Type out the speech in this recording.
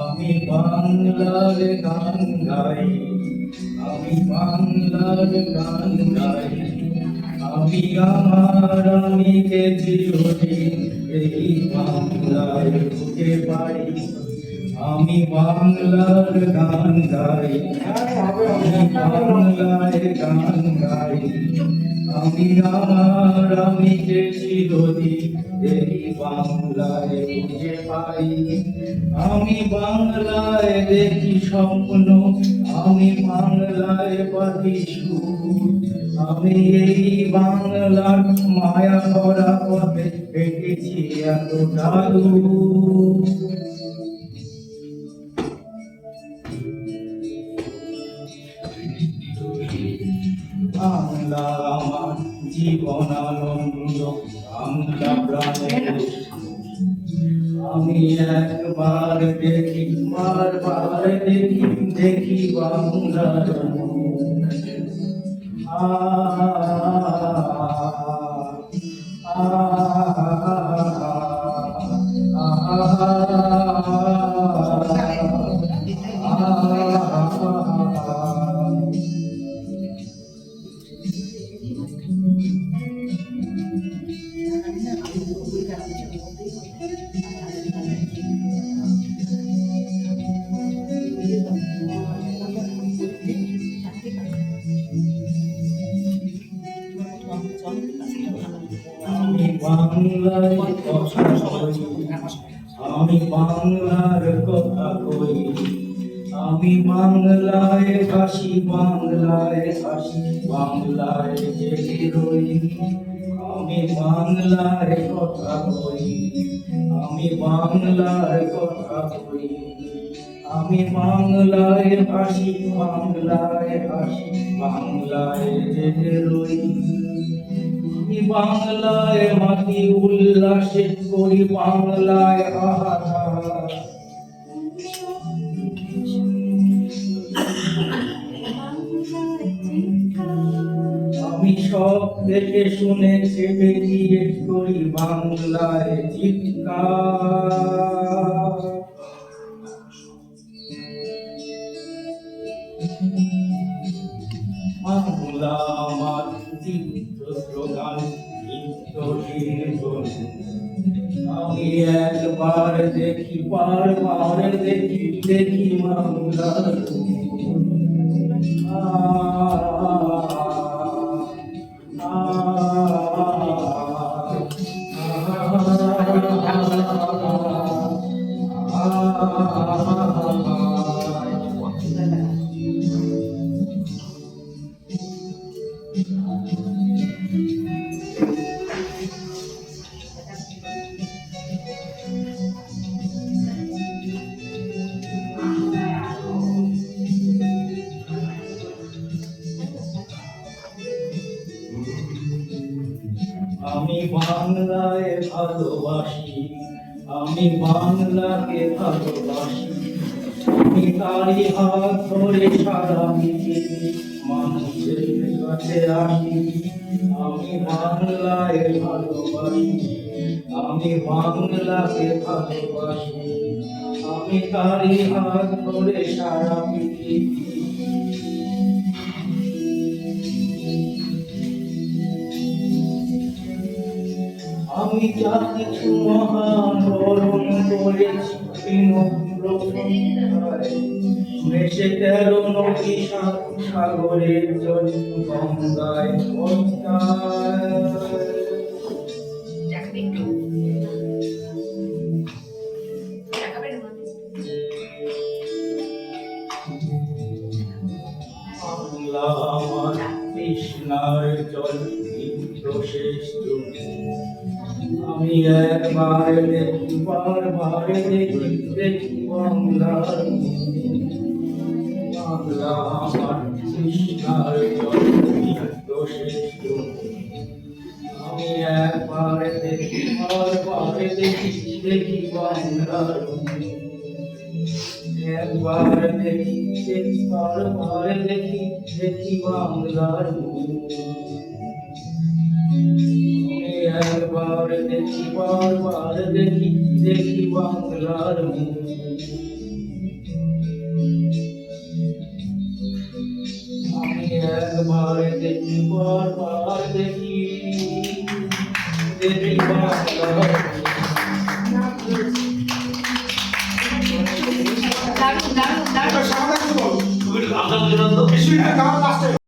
আমি বাংলার গান গাই, আমি বাংলার গান গাই। আমি আমার আমি চিরদিন এই বাংলার বুকে পাই। আমি বাংলার গান গাই। আমি বাংলার গান গাই। আমি আমার, আমি যে চিরদিন এই বাংলায় বুঝে পাই। আমি বাংলায় দেখি স্বপ্ন, আমি বাংলায় পাখি আমি এই বাংলার মায়া করা পথে হেঁটেছি এত ডালু আমার জীবন আনন্দ বাংলা প্রাণের আমি একবার দেখি বারবার দেখি দেখি বাংলার আ আ বাংলায় কথা কই আমি বাংলার কথা কই, আমি বাংলায় ভাসি বাংলায় ভাসি বাংলায় জেগে রই। আমি বাংলায় কথা কই, আমি বাংলার কথা কই। আমি বাংলায় ভাসি বাংলায় ভাসি বাংলায় জেগে রই। বাংলায় মাটি উল্লাসে করি বাংলায় আহার আমি সব দেখে শুনে চেপে দিয়ে করি বাংলায় চিৎকার। বাংলা আমার চিত্র স্লোগান চিত্র কীর্তন আমি একবার দেখি বারবার দেখি দেখি বাংলার আমি বাংলায় ভালোবাসি আমি বাংলাকে ভালোবাসি। আমি তারি হাত ধরে সারা মানুষের কাছে আসি আমি বাংলায় ভালোবাসি, আমি বাংলাকে ভালোবাসি, আমি তারি হাত ধরে সারা পৃথিবী। আমি যা কিছু মহান বরণ করেছি সাগরের জল গঙ্গায় বাংলা কৃষ্ণার জল শেষ আমি একবার দেখি বারবার দেখি দেখি বাংলার বাংলা আমার কৃষ্ণার জল শেষ আমি একবার দেখি বারবার দেখি দেখি বাংলার একবার একবার দেখি দেখি বারবার দেখি দেখি বাংলার মুখ আমি একবার দেখি বারবার দেখি দেখি বাংলার মুখ আমি একবার দেখি বারবার দেখি দেখি বাংলার মুখ দারুণ দারুণ দারুণ আপনার জন্য তো বিশ না দাঁড়ান লাস্টে